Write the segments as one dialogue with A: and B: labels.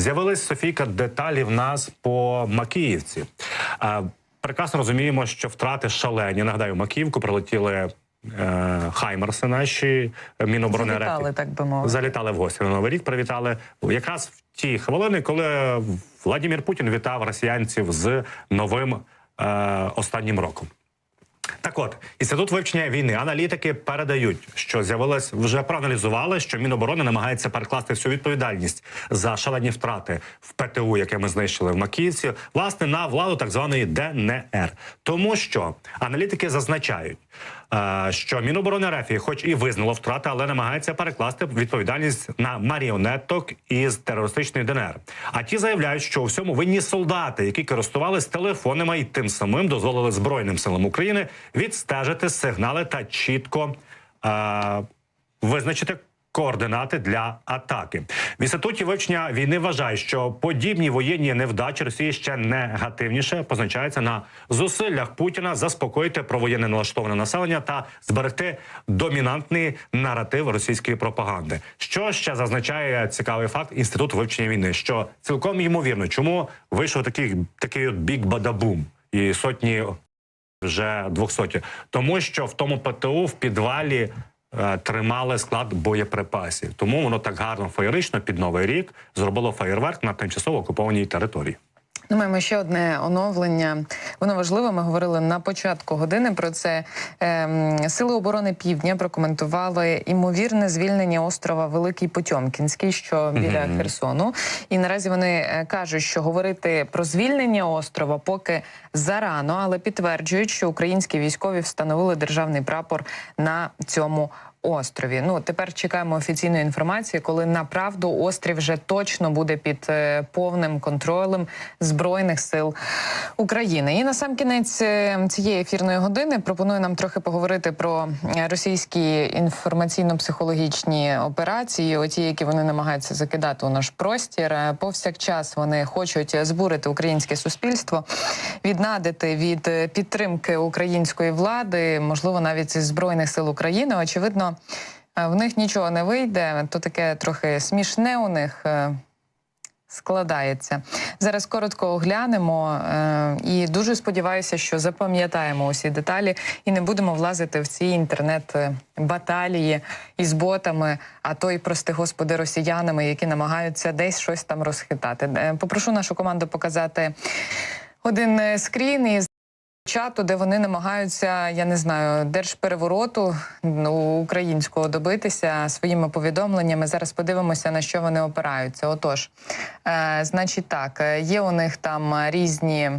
A: З'явились Софійка деталі в нас по Макіївці. Прекрасно розуміємо, що втрати шалені. Нагадаю, Макіївку прилетіли е, Хаймерси наші е, Міноборони РФ.
B: Завітали, так би мовити.
A: Залітали в гості на Новий рік. Привітали якраз в ті хвилини, коли Владимир Путін вітав росіянців з новим е, останнім роком. Так от, інститут вивчення війни аналітики передають, що з'явилось вже проаналізували, що Міноборони намагається перекласти всю відповідальність за шалені втрати в ПТУ, яке ми знищили в Макіївці, власне на владу так званої ДНР. Тому що аналітики зазначають, е, що Міноборони РФ, хоч і визнало втрати, але намагається перекласти відповідальність на маріонеток із терористичної ДНР. А ті заявляють, що у всьому винні солдати, які користувались телефонами і тим самим дозволили Збройним силам України відстежити сигнали та чітко е, визначити. Координати для атаки в інституті вивчення війни вважає, що подібні воєнні невдачі Росії ще негативніше позначаються на зусиллях Путіна заспокоїти провоєнне налаштоване населення та зберегти домінантний наратив російської пропаганди. Що ще зазначає цікавий факт інститут вивчення війни? Що цілком ймовірно, чому вийшов такий такий от бік бадабум і сотні вже 200. Тому що в тому ПТУ в підвалі е, тримали склад боєприпасів. Тому воно так гарно феєрично під новий рік зробило феєрверк на тимчасово окупованій території.
B: Ну, маємо ще одне оновлення. Воно важливе. Ми говорили на початку години про це. Ем, Сили оборони Півдня прокоментували імовірне звільнення острова Великий Потьомкінський, що біля. Херсону. І наразі вони е, кажуть, що говорити про звільнення острова поки зарано, але підтверджують, що українські військові встановили державний прапор на цьому. Острові, ну тепер чекаємо офіційної інформації, коли направду острів вже точно буде під е, повним контролем збройних сил України. І на сам кінець е, цієї ефірної години пропоную нам трохи поговорити про е, російські інформаційно-психологічні операції, оті, які вони намагаються закидати у наш простір. Повсякчас вони хочуть збурити українське суспільство, віднадити від підтримки української влади, можливо, навіть збройних сил України. Очевидно, в них нічого не вийде. То таке трохи смішне у них. е, Складається зараз. Коротко оглянемо е, і дуже сподіваюся, що запам'ятаємо усі деталі і не будемо влазити в ці інтернет-баталії із ботами, а то й прости господи росіянами, які намагаються десь щось там розхитати. Е, Попрошу нашу команду показати один скрін із чату, де вони намагаються, я не знаю, держперевороту ну, українського добитися своїми повідомленнями. Зараз подивимося, на що вони опираються. Отож, е, значить, так, е, є у них там різні.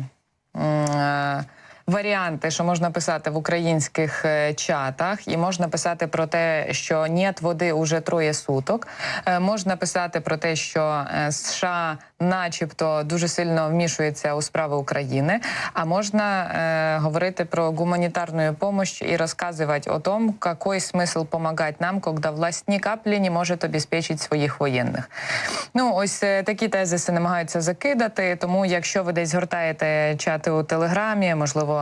B: е, Варіанти, що можна писати в українських е, чатах, і можна писати про те, що нет води уже троє суток. Е, можна писати про те, що е, США, начебто, дуже сильно вмішується у справи України. А можна говорити про гуманітарну допомогу і розказувати о том, який смисл допомагати нам, коли власть ні каплі не може обезпечити своїх воєнних. Ну, ось такі тезиси намагаються закидати. Тому, якщо ви десь гортаєте чати у Телеграмі, можливо,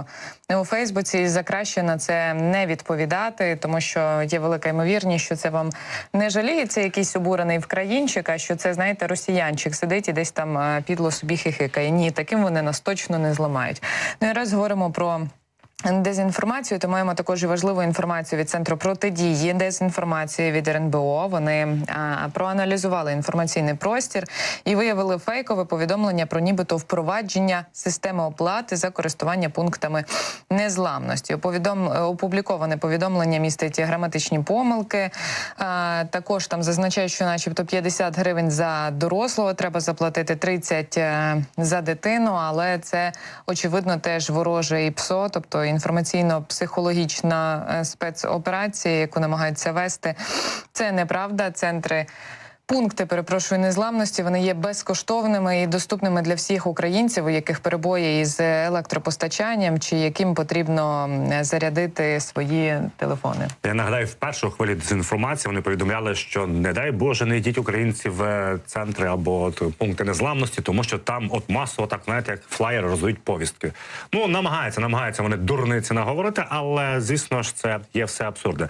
B: у Фейсбуці, За краще на це не відповідати, тому що є велика ймовірність, що це вам не жаліється якийсь обурений вкраїнчик, а що це, знаєте, росіянчик сидить і десь там е, підло собі хихикає. Ні, таким вони нас точно не зламають. Ну і раз говоримо про. Дезінформацію, то маємо також важливу інформацію від центру протидії дезінформації від РНБО. Вони а, проаналізували інформаційний простір і виявили фейкове повідомлення про нібито впровадження системи оплати за користування пунктами незламності. Повідом опубліковане повідомлення містить граматичні помилки. А, також там зазначають, що, начебто, 50 гривень за дорослого треба заплатити 30 е, за дитину, але це очевидно теж вороже і ПСО, тобто інформаційно-психологічна е, спецоперація, яку намагаються вести. Це неправда. Центри. Пункти, перепрошую, незламності вони є безкоштовними і доступними для всіх українців, у яких перебої із електропостачанням, чи яким потрібно зарядити свої телефони.
A: Я нагадаю, в першу хвилі дезінформації вони повідомляли, що не дай Боже, не йдіть українці в е, центри або от, пункти незламності, тому що там от масово так знаєте, як флаєри роздають повістки. Ну намагаються, намагаються вони дурниці наговорити, але звісно ж це є все абсурди.